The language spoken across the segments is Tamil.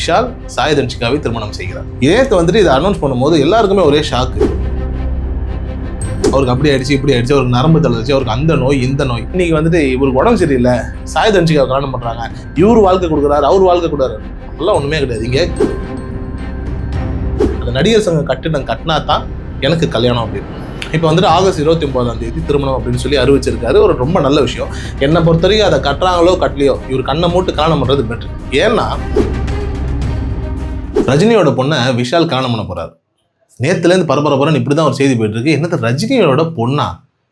விஷால் சாய் தன்ஷிகாவை திருமணம் செய்கிறார். நேற்று வந்துட்டு இதை அனௌன்ஸ் பண்ணும்போது எல்லாருக்குமே ஒரே ஷாக்கு அவருக்கு அப்படி ஆயிடுச்சு இப்படி ஆயிடுச்சு அவருக்கு நரம்பு தளர்ச்சி அவருக்கு அந்த நோய் இந்த நோய். இன்னைக்கு வந்துட்டு இவருக்கு உடம்பு சரியில்லை. சாய் தன்ஷிகாவை கல்யாணம் பண்றாங்க. இவர் வாழ்க்கை கொடுக்குறாரு அவர் வாழ்க்கை கொடுக்குறாரு. அப்படிலாம் ஒண்ணுமே கிடையாது. இங்கே அந்த நடிகர் சங்கம் கட்டிடம் கட்டினா தான் எனக்கு கல்யாணம் அப்படின்னு. இப்போ வந்துட்டு ஆகஸ்ட் இருபத்தி ஒன்பதாம் தேதி திருமணம் அப்படின்னு சொல்லி அறிவிச்சிருக்காரு. ஒரு ரொம்ப நல்ல விஷயம். என்னை பொறுத்த வரைக்கும் அதை கட்டுறாங்களோ கட்டலையோ இவர் கண்ணை மூட்டு கல்யாணம் பண்ணுறது பெட்ரு ஏன்னா ரஜினியோட பொண்ணை விஷால் கல்யாணம் பண்ண போறாரு. நேத்துலேருந்து பரபரப்புறன்னு இப்படி தான் ஒரு செய்தி போயிட்டு இருக்கு என்னது ரஜினியோட பொண்ணா?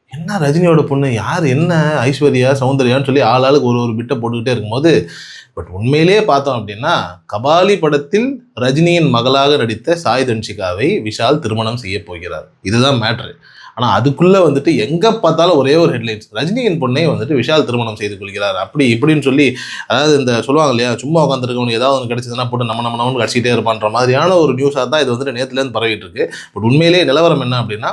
என்ன ரஜினியோட பொண்ணு? யார் என்ன ஐஸ்வர்யா சௌந்தர்யான்னு சொல்லி ஆள் ஆளுக்கு ஒரு ஒரு பிட்டை போட்டுக்கிட்டே இருக்கும்போது பட் உண்மையிலேயே பார்த்தோம் அப்படின்னா கபாலி படத்தில் ரஜினியின் மகளாக நடித்த சாய் தன்ஷிகாவை விஷால் திருமணம் செய்ய போகிறார். இதுதான் மேட்ரு. ஆனால் அதுக்குள்ளே வந்துட்டு எங்கே பார்த்தாலும் ஒரே ஒரு ஹெட்லைன்ஸ் ரஜினியின் பொண்ணை வந்துட்டு விஷால் திருமணம் செய்து கொள்கிறார். அப்படி இப்படின்னு சொல்லி அதாவது இந்த சொல்லுவாங்க இல்லையா சும்மா உட்காந்துருக்கவனுக்கு ஏதாவது ஒன்று கிடைச்சதுன்னா போட்டு நம்ம நம்ம நம்ம கடிச்சிட்டே இருப்பான்ற மாதிரியான ஒரு நியூஸாக தான் இது வந்துட்டு நேற்றுலேருந்து பரவிட்டு இருக்கு. பட் உண்மையிலே நிலவரம் என்ன அப்படின்னா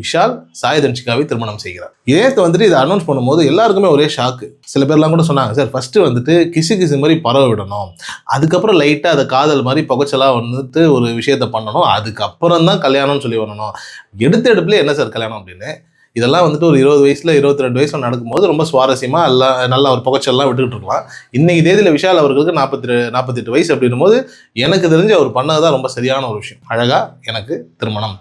விஷால் சாய் தன்ஷிகாவை திருமணம் செய்கிறார். இதே வந்துட்டு இதை அனௌன்ஸ் பண்ணும்போது எல்லாருக்குமே ஒரே ஷாக்கு சில பேர்லாம் கூட சொன்னாங்க சார் ஃபஸ்ட்டு வந்துட்டு கிசு கிசு மாதிரி பரவ விடணும். அதுக்கப்புறம் லைட்டாக அதை காதல் மாதிரி புகைச்சலாக வந்துட்டு ஒரு விஷயத்த பண்ணணும். அதுக்கப்புறம் தான் கல்யாணம்னு சொல்லி வரணும். எடுத்த எடுப்புல என்ன சார் கல்யாணம் அப்படின்னு இதெல்லாம் வந்துட்டு ஒரு இருபது வயசுல இருபத்தி ரெண்டு வயசுல நடக்கும்போது ரொம்ப சுவாரஸ்யமா எல்லாம் நல்லா ஒரு புகச்சல்லாம் விட்டுக்கிட்டு இருக்கலாம். இன்னைக்கு தேதியில விஷால் அவர்களுக்கு நாற்பத்தி நாற்பத்தெட்டு வயசு அப்படின்னும் போது எனக்கு தெரிஞ்சு அவர் பண்ணதுதான் ரொம்ப சரியான ஒரு விஷயம். அழகா எனக்கு திருமணம்.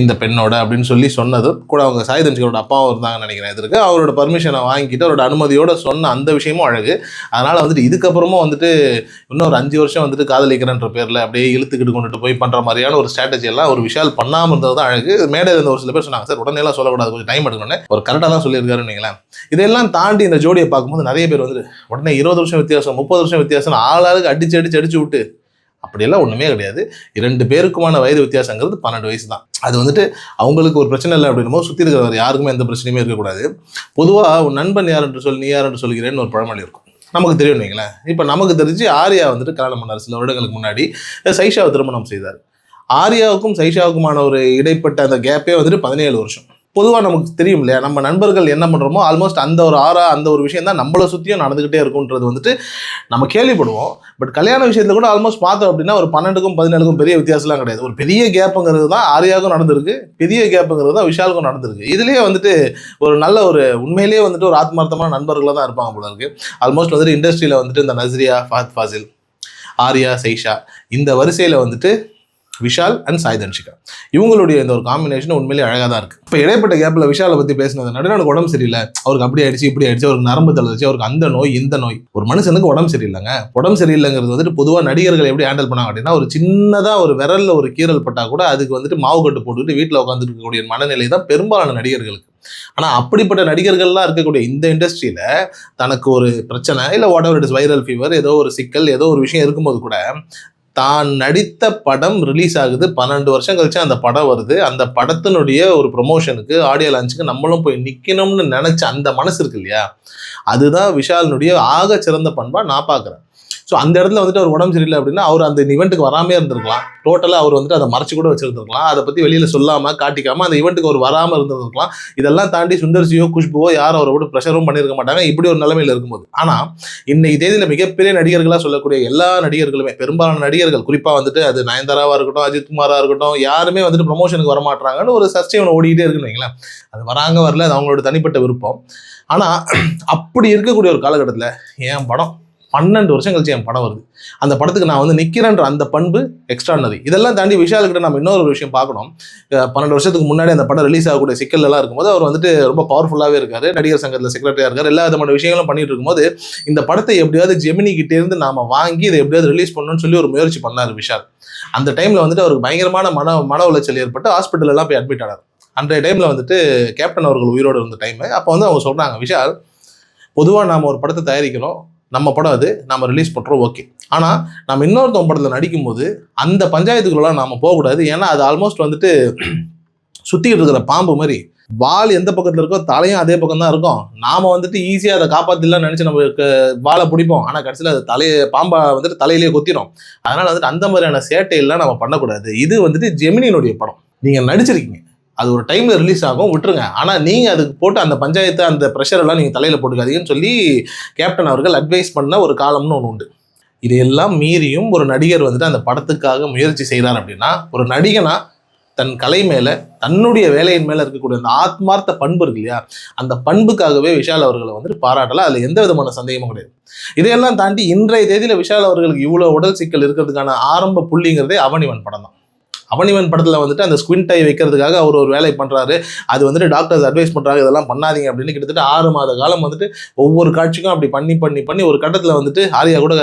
இந்த பெண்ணோட அப்படின்னு சொல்லி சொன்னதும் கூட அவங்க சாய் தன்ஷிகரோட அப்பாவும் இருந்தாங்கன்னு நினைக்கிறேன் இதற்கு. அவரோட பர்மிஷனை வாங்கிட்டு அவரோட அனுமதியோட சொன்ன அந்த விஷயமும் அழகு. அதனால வந்துட்டு இதுக்கப்புறமும் வந்துட்டு இன்னொரு அஞ்சு வருஷம் வந்துட்டு காதலிக்கிறன்ற பேர்ல அப்படியே இழுத்துக்கிட்டு கொண்டுட்டு போய் பண்ற மாதிரியான ஒரு ஸ்ட்ராட்டஜி எல்லாம் ஒரு விஷால் பண்ணாம இருந்தது தான் அழகு. மேடையில் இருந்த ஒரு சில பேர் சொன்னாங்க சார் உடனே எல்லாம் சொல்லக்கூடாது கொஞ்சம் டைம் எடுக்கணும்னு ஒரு கரெக்டாக தான் சொல்லியிருக்காருன்னு வைங்களேன். இதெல்லாம் தாண்டி இந்த ஜோடியை பார்க்கும்போது நிறைய பேர் வந்து உடனே இருபது வருஷம் வித்தியாசம் முப்பது வருஷம் வித்தியாசம் ஆளாளுக்கு அடிச்சு அடிச்சு அடிச்சு விட்டு அப்படியெல்லாம் ஒன்றுமே கிடையாது. இரண்டு பேருக்குமான வயது வித்தியாசங்கிறது பன்னெண்டு வயசு தான். அது வந்துட்டு அவங்களுக்கு ஒரு பிரச்சனை இல்லை அப்படின்னும் சுற்றி இருக்கிறவர் யாருக்குமே எந்த பிரச்சனையுமே இருக்கக்கூடாது. பொதுவாக உன் நண்பன் யார் என்று சொல் நீ யார் என்று சொல்கிறேன்னு ஒரு பழமொழி இருக்கும். நமக்கு தெரியும் வைங்களேன். இப்போ நமக்கு தெரிஞ்சு ஆர்யா வந்துட்டு கல்யாணம் பண்ணார். சில வருடங்களுக்கு முன்னாடி சைஷாவை திருமணம் செய்தார். ஆர்யாவுக்கும் சைஷாவுக்குமான ஒரு இடைப்பட்ட அந்த கேப்பே வந்துட்டு பதினேழு வருஷம். பொதுவாக நமக்கு தெரியும் இல்லையா? நம்ம நண்பர்கள் என்ன பண்ணுறோமோ ஆல்மோஸ்ட் அந்த ஒரு ஆறா அந்த ஒரு விஷயம் தான் நம்மளை சுற்றியும் நடந்துக்கிட்டே இருக்குன்றது வந்துட்டு நம்ம கேள்விப்படுவோம். பட் கல்யாண விஷயத்தில் கூட ஆல்மோஸ்ட் பார்த்தோம் அப்படின்னா ஒரு பன்னெண்டுக்கும் பதினேழுக்கும் பெரிய வித்தியாசம்லாம் கிடையாது. ஒரு பெரிய கேப்புங்கிறது தான் ஆரியாவுக்கும் நடந்திருக்கு பெரிய கேப்புங்கிறது தான் விஷாலுக்கும் நடந்திருக்கு. இதுலேயே வந்துட்டு ஒரு நல்ல ஒரு உண்மையிலேயே வந்துட்டு ஒரு ஆத்மார்த்தமான நண்பர்களாக தான் இருப்பாங்க போல இருக்கு. ஆல்மோஸ்ட் வந்துட்டு இண்டஸ்ட்ரியில் வந்துட்டு இந்த நஸ்ரியா ஃபாத் ஃபாசில் ஆர்யா சைஷா இந்த வரிசையில் வந்துட்டு விஷால் அண்ட் சாய் தன்ஷிகா. இவங்களுடைய இந்த ஒரு காம்பினேஷன் உண்மையிலேயே அழகாக தான் இருக்குது இப்போ இடைப்பட்ட கேப்பில் விஷாலை பற்றி பேசினது நடுவில் எனக்கு உடம்பு சரியில்லை. அவருக்கு அப்படி ஆயிடுச்சு இப்படி ஆயிடுச்சு அவருக்கு நரம்பு தளர்ச்சி அவருக்கு அந்த நோய் இந்த நோய். ஒரு மனுஷனுக்கு உடம்பு சரியில்லைங்க. உடம்பு சரியில்லைங்கிறது வந்துட்டு பொதுவாக நடிகர்கள் எப்படி ஹேண்டில் பண்ணாங்க அப்படின்னா ஒரு சின்னதாக ஒரு விரல்ல ஒரு கீறல் பட்டால் கூட அதுக்கு வந்துட்டு மாவு கட்டு போட்டுக்கிட்டு வீட்டில் உட்காந்துருக்கக்கூடிய மனநிலை தான் பெரும்பாலான நடிகர்களுக்கு. ஆனால் அப்படிப்பட்ட நடிகர்கள்லாம் இருக்கக்கூடிய இந்த இண்டஸ்ட்ரியில் தனக்கு ஒரு பிரச்சனை இல்லை whatever it is viral fever ஏதோ ஒரு சிக்கல் ஏதோ ஒரு விஷயம் இருக்கும்போது கூட தான் நடித்த படம் ரிலீஸ் ஆகுது. பன்னெண்டு வருஷம் கழிச்சு அந்த படம் வருது. அந்த படத்தினுடைய ஒரு ப்ரொமோஷனுக்கு ஆடியோ லான்ச்சுக்கு நம்மளும் போய் நிற்கணும்னு நினச்ச அந்த மனசு இருக்கு இல்லையா? அதுதான் விஷாலினுடைய ஆக சிறந்த பண்பா நான் பார்க்குறேன். ஸோ அந்த இடத்துல வந்துட்டு அவர் உடம்பு சரியில்லை அப்படின்னா அவர் அந்த ஈவெண்ட்டுக்கு வராமே இருந்திருக்கலாம். டோட்டலாக அவர் வந்துட்டு அதை மறைச்சு கூட வச்சிருந்துருக்கலாம். அதை பற்றி வெளியில் சொல்லாமல் காட்டிக்காமல் அந்த ஈவெண்ட்டுக்கு அவர் வராமல் இருந்திருக்கலாம் இதெல்லாம் தாண்டி சுந்தர்சியோ குஷ்புவோ யாரும் அவரை விட்டு ப்ரெஷரும் பண்ணியிருக்க மாட்டாங்க. இப்படி ஒரு நிலைமையில் இருக்கும்போது. ஆனால் இன்னைக்கு தேதியில் மிகப்பெரிய நடிகர்களாக சொல்லக்கூடிய எல்லா நடிகர்களுமே பெரும்பாலான நடிகர்கள் குறிப்பாக வந்துட்டு அது நயன்தாராவாக இருக்கட்டும் அஜித்குமாராக இருக்கட்டும் யாருமே வந்துட்டு ப்ரொமோஷனுக்கு வரமாட்டாங்கன்னு ஒரு சஸ்டெயின் ஓடிக்கிட்டே இருக்குன்னு வைங்களேன். அது வராங்க வரல அது அவங்களோட தனிப்பட்ட விருப்பம். ஆனால் அப்படி இருக்கக்கூடிய ஒரு காலகட்டத்தில் என் படம் பன்னெண்டு வருஷம் கழிச்சு என் படம் வருது. அந்த படத்துக்கு நான் வந்து நிற்கிறேன்ற அந்த பண்பு எக்ஸ்ட்ரானரி இதெல்லாம் தாண்டி விஷாலுக்கிட்ட நம்ம இன்னொரு ஒரு விஷயம் பார்க்கணும். பன்னெண்டு வருஷத்துக்கு முன்னாடி அந்த படம் ரிலீஸ் ஆகக்கூடிய சிக்கல்லாம் இருக்கும்போது அவர் வந்துட்டு ரொம்ப பவர்ஃபுல்லாகவே இருக்காரு. நடிகர் சங்கத்தில் செக்ரட்டரியாக இருக்கார். எல்லா விதமான விஷயங்களும் பண்ணிட்டு இருக்கும்போது இந்த படத்தை எப்படியாவது ஜெமினிகிட்டேருந்து இருந்து நாம வாங்கி இதை எப்படியாவது ரிலீஸ் பண்ணணும்னு சொல்லி ஒரு முயற்சி பண்ணார் விஷால். அந்த டைம்ல வந்துட்டு அவருக்கு பயங்கரமான மன மன உளைச்சல் ஏற்பட்டு ஹாஸ்பிட்டலெல்லாம் போய் அட்மிட் ஆனார். அன்றைய டைமில் வந்துட்டு கேப்டன் அவர்கள் உயிரோடு இருந்த டைம் அப்போ வந்து அவங்க சொல்கிறாங்க விஷால் பொதுவாக நாம் ஒரு படத்தை தயாரிக்கிறோம். நம்ம படம் அது நம்ம ரிலீஸ் பண்ணுறோம் ஓகே ஆனால் நம்ம இன்னொருத்தவங்க படத்தில் நடிக்கும்போது அந்த பஞ்சாயத்துக்குள்ளலாம் நாம் போகக்கூடாது. ஏன்னா அது ஆல்மோஸ்ட் வந்துட்டு சுற்றிக்கிட்டு இருக்கிற பாம்பு மாதிரி. வால் எந்த பக்கத்தில் இருக்கோ தலையும் அதே பக்கம் தான் இருக்கும். நாம் வந்துட்டு ஈஸியாக அதை காப்பாத்திடலாம் நினச்சி நம்ம வாழை வாலை பிடிப்போம். ஆனால் கடைசியில் அது தலையை பாம்பா வந்துட்டு தலையிலேயே கொத்திரும். அதனால் வந்துட்டு அந்த மாதிரியான சேட்டையெல்லாம் நம்ம பண்ணக்கூடாது. இது வந்துட்டு ஜெமினியினுடைய படம். நீங்கள் நடிச்சிருக்கீங்க. அது ஒரு டைமில் ரிலீஸ் ஆகும் விட்டுருங்க. ஆனால் நீங்கள் அதுக்கு போட்டு அந்த பஞ்சாயத்து அந்த ப்ரெஷரெல்லாம் நீங்கள் தலையில் போட்டுக்காதீங்கன்னு சொல்லி கேப்டன் அவர்கள் அட்வைஸ் பண்ண ஒரு காலம்னு ஒன்று உண்டு. இதையெல்லாம் மீறியும் ஒரு நடிகர் வந்துட்டு அந்த படத்துக்காக முயற்சி செய்கிறார் அப்படின்னா ஒரு நடிகனா தன் கலை மேலே தன்னுடைய வேலையின் மேலே இருக்கக்கூடிய அந்த ஆத்மார்த்த பண்பு இருக்கு இல்லையா அந்த பண்புக்காகவே விஷால் அவர்களை வந்துட்டு பாராட்டலாம். அதில் எந்த விதமான சந்தேகமும் கிடையாது. இதையெல்லாம் தாண்டி இன்றைய தேதியில் விஷால் அவர்களுக்கு இவ்வளோ உடல் சிக்கல் இருக்கிறதுக்கான ஆரம்ப புள்ளிங்கிறதே அவனிவன் படம் தான் அவனிவன் படத்தில் வந்துட்டு அந்த ஸ்குவின் டை வைக்கிறதுக்காக அவர் ஒரு வேலை பண்ணுறாரு அது வந்துட்டு டாக்டர்ஸ் அட்வைஸ் பண்ணுறாங்க இதெல்லாம் பண்ணாதீங்க அப்படின்னு கிட்டத்தட்ட ஆறு மாத காலம் வந்துட்டு ஒவ்வொரு காட்சிக்கும் அப்படி பண்ணி பண்ணி பண்ணி ஒரு கட்டத்தில் வந்துட்டு ஆரியா கூட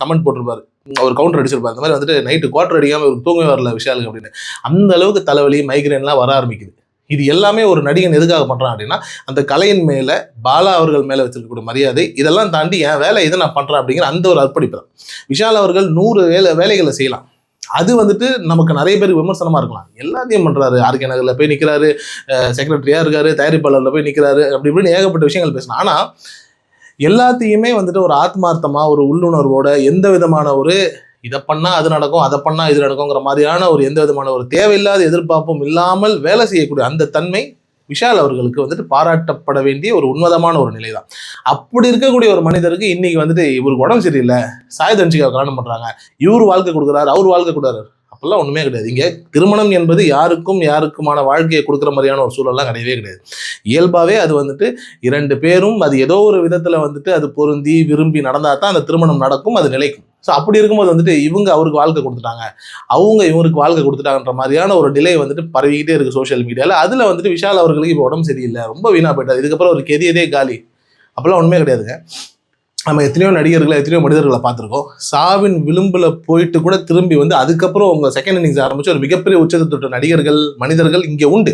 கமெண்ட் போட்டிருப்பாரு. அவர் கவுண்டர் அடிச்சிருப்பார். அந்த மாதிரி வந்துட்டு நைட்டு குவார்டர் அடிக்காமல் இவருக்கு தூங்கவே வரல விஷாலுக்கு அப்படின்னு. அந்த அளவுக்கு தலைவலி மைக்ரேன்லாம் வர ஆரம்பிக்குது. இது எல்லாமே ஒரு நடிகன் எதுக்காக பண்ணுறான் அப்படின்னா அந்த கலையின் மேலே பாலா அவர்கள் மேலே வச்சிருக்கக்கூடிய மரியாதை இதெல்லாம் தாண்டி என் வேலை இதை நான் பண்ணுறேன் அப்படிங்கிற அந்த ஒரு அர்ப்பணிப்பு தான். விஷால் அவர்கள் நூறு வேலை வேலைகளை செய்யலாம். அது வந்துட்டு நமக்கு நிறைய பேர் விமர்சனமாக இருக்கலாம். எல்லாத்தையும் பண்ணுறாரு ஆர்கே நகரில் போய் நிற்கிறாரு செக்ரட்டரியாக இருக்காரு. தயாரிப்பாளரில் போய் நிற்கிறாரு அப்படி இப்படின்னு ஏகப்பட்ட விஷயங்கள் பேசலாம். ஆனால் எல்லாத்தையுமே வந்துட்டு ஒரு ஆத்மார்த்தமாக ஒரு உள்ளுணர்வோட எந்த விதமான ஒரு இதை பண்ணால் அது நடக்கும் அதை பண்ணால் இது நடக்குங்கிற மாதிரியான ஒரு எந்த விதமான ஒரு தேவையில்லாத எதிர்பார்ப்பும் இல்லாமல் வேலை செய்யக்கூடிய அந்த தன்மை விஷால் அவர்களுக்கு வந்துட்டு பாராட்டப்பட வேண்டிய ஒரு உன்னதமான ஒரு நிலை தான் அப்படி இருக்கக்கூடிய ஒரு மனிதருக்கு இன்னைக்கு வந்துட்டு இவருக்கு உடம்பு சரியில்லை. சாய் தன்சிகா கல்யாணம் பண்ணுறாங்க இவர் வாழ்க்கை கொடுக்குறாரு அவர் வாழ்க்கை கொடுக்குறாரு. அப்பெல்லாம் ஒன்றுமே கிடையாது. இங்கே திருமணம் என்பது யாருக்கும் யாருக்குமான வாழ்க்கையை கொடுக்குற மாதிரியான ஒரு சூழல்லாம் கிடையவே கிடையாது. இயல்பாகவே அது வந்துட்டு இரண்டு பேரும் அது ஏதோ ஒரு விதத்தில் வந்துட்டு அது பொருந்தி விரும்பி நடந்தால் தான் அந்த திருமணம் நடக்கும் அது நிலைக்கும். ஸோ அப்படி இருக்கும்போது வந்துட்டு இவங்க அவருக்கு வாழ்க்கை கொடுத்துட்டாங்க. அவங்க இவருக்கு வாழ்க்கை கொடுத்துட்டாங்கன்ற மாதிரியான ஒரு நிலை வந்துட்டு பரவிக்கிட்டே இருக்குது சோஷியல் மீடியாவில் அதில் வந்துட்டு விஷால் அவர்களுக்கு இப்போ உடம்பு சரியில்லை. ரொம்ப வீணாக போயிட்டார். இதுக்கப்புறம் ஒரு கெரியரே காலி. அப்போல்லாம் ஒன்றுமே கிடையாதுங்க. நம்ம எத்தனையோ நடிகர்களை எத்தனையோ மனிதர்களை பார்த்துருக்கோம். சாவின் விளிம்பில் போயிட்டு கூட திரும்பி வந்து அதுக்கப்புறம் உங்கள் செகண்ட் இன்னிங்ஸ் ஆரம்பிச்சு ஒரு மிகப்பெரிய உச்சத்தை தொட்ட நடிகர்கள் மனிதர்கள் இங்கே உண்டு.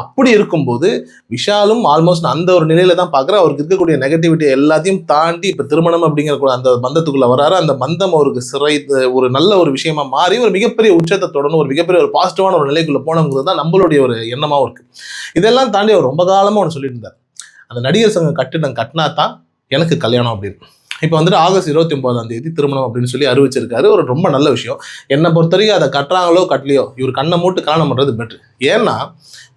அப்படி இருக்கும்போது விஷாலும் ஆல்மோஸ்ட் அந்த ஒரு நிலையில தான் பார்க்குறேன். அவருக்கு இருக்கக்கூடிய நெகட்டிவிட்டி எல்லாத்தையும் தாண்டி இப்போ திருமணம் அப்படிங்கிற கூட அந்த மந்தத்துக்குள்ளே வராரு. அந்த பந்தம் அவருக்கு சிறை ஒரு நல்ல ஒரு விஷயமா மாறி ஒரு மிகப்பெரிய உச்சத்தை தொடர்ந்து ஒரு மிகப்பெரிய ஒரு பாசிட்டிவான ஒரு நிலைக்குள்ளே போனவங்கிறது தான் நம்மளுடைய ஒரு எண்ணமாகவும் இருக்குது இதெல்லாம் தாண்டி அவர் ரொம்ப காலமாக ஒன்று சொல்லியிருந்தார் அந்த நடிகர் சங்கம் கட்டிடம் கட்டினா தான் எனக்கு கல்யாணம் அப்படின்னு இப்போ வந்துட்டு ஆகஸ்ட் இருபத்தி ஒன்பதாம் தேதி திருமணம் அப்படின்னு சொல்லி அறிவிச்சிருக்காரு. ஒரு ரொம்ப நல்ல விஷயம். என்னை பொறுத்த வரைக்கும் அதை கட்டுறாங்களோ கட்டலையோ இவர் கண்ணை மூட்டு கல்யாணம் பண்ணுறது பெட்ரு ஏன்னா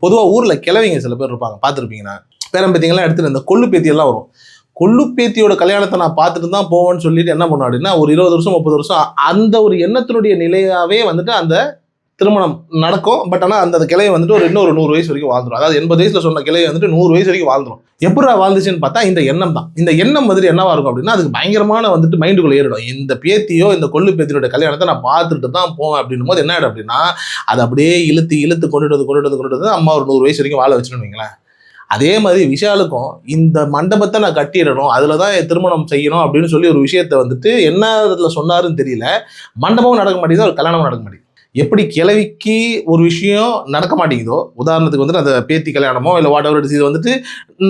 பொதுவாக ஊரில் கிழவிங்க சில பேர் இருப்பாங்க. பார்த்துருப்பீங்கன்னா பேரம்பத்திங்கெல்லாம் எடுத்துட்டு இந்த கொள்ளு பேத்தியெல்லாம் வரும். கொள்ளுப்பேத்தியோட கல்யாணத்தை நான் பார்த்துட்டு தான் போவேன்னு சொல்லிட்டு என்ன பண்ணுவோம் அப்படின்னா ஒரு இருபது வருஷம் முப்பது வருஷம் அந்த ஒரு எண்ணத்தினுடைய நிலையாகவே வந்துட்டு அந்த திருமணம் நடக்கும் பட் ஆனால் அந்த கிளையை வந்துட்டு ஒரு இன்னொரு நூறு வயசு வரைக்கும் வாழ்ந்துடும் அதாவது எண்பது வயசில் சொன்ன கிளையை வந்துட்டு நூறு வயசு வரைக்கும் வாழ்ந்துடும் எப்படா வாழ்ந்துச்சுன்னு பார்த்தா இந்த எண்ணம் தான். இந்த எண்ணம் வந்துட்டு என்னவா இருக்கும் அப்படின்னா அதுக்கு பயங்கரமான வந்துட்டு மைண்டுக்குள்ளே ஏறிடும். இந்த பேத்தியோ இந்த கொள்ளு பேத்தியோட கல்யாணத்தை நான் பார்த்துட்டு தான் போவேன் அப்படின்னும் போது என்ன ஆகிடும் அப்படின்னா அதை அப்படியே இழுத்து இழுத்து கொண்டுட்டு வந்து கொண்டுட்டு வந்து கொண்டுட்டு வந்து அம்மா ஒரு நூறு வயசு வரைக்கும் வாழ வச்சுன்னு வைங்களேன். அதே மாதிரி விஷாலுக்கும் இந்த மண்டபத்தை நான் கட்டிடணும் அதில் தான் திருமணம் செய்யணும் அப்படின்னு சொல்லி ஒரு விஷயத்தை வந்துட்டு என்ன இதில் சொன்னாருன்னு தெரியல. மண்டபமும் நடக்க மாட்டேங்குது ஒரு கல்யாணமும் நடக்க மாட்டேங்குது. எப்படி கிளவிக்கு ஒரு விஷயம் நடக்க மாட்டேங்குதோ உதாரணத்துக்கு வந்துட்டு அந்த பேத்தி கல்யாணமோ இல்லை வாட் எவர் இது வந்துட்டு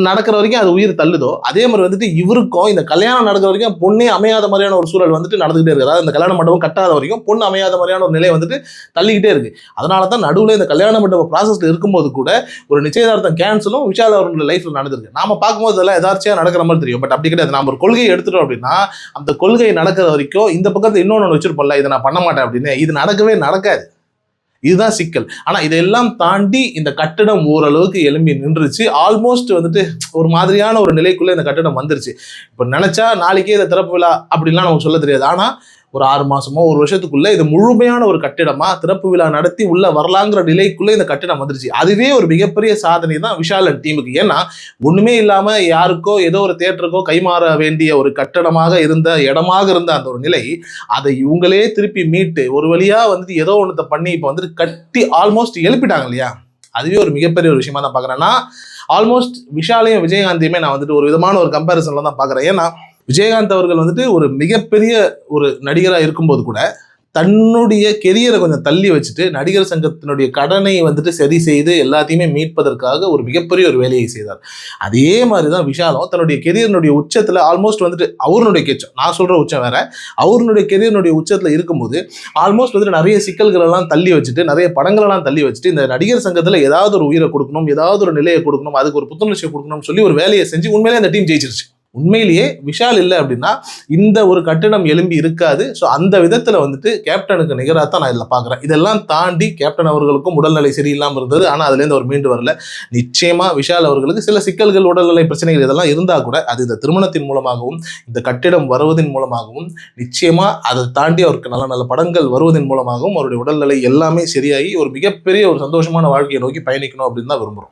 நடக்கிற வரைக்கும் அது உயிர் தள்ளுதோ அதே மாதிரி வந்துட்டு இவருக்கும் இந்த கல்யாணம் நடக்கிற வரைக்கும் பொண்ணே அமையாத மாதிரியான ஒரு சூழல் வந்துட்டு நடந்துகிட்டே இருக்கு. அதாவது இந்த கல்யாண மண்டபம் கட்டாத வரைக்கும் பொண்ணு அமையாத மாதிரியான ஒரு நிலை வந்துட்டு தள்ளிக்கிட்டே இருக்கு. அதனால தான் நடுவில் இந்த கல்யாண மண்டப ப்ராசஸில் இருக்கும்போது கூட ஒரு நிச்சயதார்த்தம் கேன்சலும் விஷால் அவர்களோட லைஃப்பில் நடந்திருக்கு. நாம பார்க்கும்போது இதெல்லாம் எதாச்சியா நடக்கிற மாதிரி தெரியும். பட் அப்படி கிடையாது. நாம ஒரு கொள்கையை எடுத்துட்டோம் அப்படின்னா அந்த கொள்கை நடக்கிற வரைக்கும் இந்த பக்கத்தில் இன்னொன்று ஒன்று வச்சிருப்போம்ல இதை நான் பண்ண மாட்டேன் அப்படின்னு இது நடக்கவே நடக்க இதுதான் சிக்கல். ஆனால் இதெல்லாம் தாண்டி இந்த கட்டடம் ஓரளவுக்கு எழும்பி நின்றுச்சு. ஆல்மோஸ்ட் வந்துட்டு ஒரு மாதிரியான ஒரு நிலைக்குள்ளே இந்த கட்டடம் வந்துருச்சு. இப்போ நினச்சா நாளைக்கே இதை திறப்பு விழா அப்படின்லாம் நமக்கு சொல்ல தெரியாது. ஆனால் ஒரு ஆறு மாசமோ ஒரு வருஷத்துக்குள்ள இது முழுமையான ஒரு கட்டிடமா திறப்பு விழா நடத்தி உள்ள வரலாங்கிற நிலைக்குள்ள இந்த கட்டிடம் வந்துருச்சு. அதுவே ஒரு மிகப்பெரிய சாதனை தான் விஷால் அண்ட் டீமுக்கு ஏன்னா ஒண்ணுமே இல்லாம யாருக்கோ ஏதோ ஒரு தேட்டருக்கோ கைமாற வேண்டிய ஒரு கட்டடமாக இருந்த இடமாக இருந்த அந்த ஒரு நிலை அதை இவங்களே திருப்பி மீட்டு ஒரு வழியா வந்துட்டு ஏதோ ஒன்றத்தை பண்ணி இப்போ வந்துட்டு கட்டி ஆல்மோஸ்ட் எழுப்பிட்டாங்க இல்லையா? அதுவே ஒரு மிகப்பெரிய ஒரு விஷயமா தான் பார்க்குறேன்னா ஆல்மோஸ்ட் விஷாலையும் விஜயகாந்தையுமே நான் வந்துட்டு ஒரு விதமான ஒரு கம்பேரிசனில் தான் பார்க்குறேன் ஏன்னா விஜயகாந்த் அவர்கள் வந்துட்டு ஒரு மிகப்பெரிய ஒரு நடிகராக இருக்கும்போது கூட தன்னுடைய கெரியரை கொஞ்சம் தள்ளி வச்சுட்டு நடிகர் சங்கத்தினுடைய கடனை வந்துட்டு சரி செய்து எல்லாத்தையுமே மீட்பதற்காக ஒரு மிகப்பெரிய ஒரு வேலையை செய்தார். அதே மாதிரி தான் விஷாலும் தன்னுடைய கெரியர்னுடைய உச்சத்தில் ஆல்மோஸ்ட் வந்துட்டு அவருடைய கெச்சம் நான் சொல்கிற உச்சம் வேற அவருடைய கெரியர்னுடைய உச்சத்தில் இருக்கும்போது ஆல்மோஸ்ட் வந்துட்டு நிறைய சிக்கல்களெல்லாம் தள்ளி வச்சுட்டு நிறைய படங்களெல்லாம் தள்ளி வச்சுட்டு இந்த நடிகர் சங்கத்தில் ஏதாவது ஒரு உயிரை கொடுக்கணும் ஏதாவது ஒரு நிலையை கொடுக்கணும் அதுக்கு ஒரு புத்துணர்ச்சியை கொடுக்கணும்னு சொல்லி ஒரு வேலையை செஞ்சு உண்மையிலே அந்த டீம் ஜெயிச்சிருச்சு. உண்மையிலேயே விஷால் இல்லை அப்படின்னா இந்த ஒரு கட்டிடம் எழும்பி இருக்காது. ஸோ அந்த விதத்தில் வந்துட்டு கேப்டனுக்கு நிகராக தான் நான் இதில் பார்க்குறேன் இதெல்லாம் தாண்டி கேப்டன் அவர்களுக்கும் உடல்நிலை சரியில்லாமல் இருந்தது. ஆனால் அதுலேருந்து அவர் மீண்டு வரல. நிச்சயமாக விஷால் அவர்களுக்கு சில சிக்கல்கள் உடல்நிலை பிரச்சனைகள் இதெல்லாம் இருந்தால் கூட அது இந்த திருமணத்தின் மூலமாகவும் இந்த கட்டிடம் வருவதன் மூலமாகவும் நிச்சயமாக அதை தாண்டி அவருக்கு நல்ல நல்ல படங்கள் வருவதன் மூலமாகவும் அவருடைய உடல்நிலை எல்லாமே சரியாகி ஒரு மிகப்பெரிய ஒரு சந்தோஷமான வாழ்க்கையை நோக்கி பயணிக்கணும் அப்படின்னு தான் விரும்புகிறோம்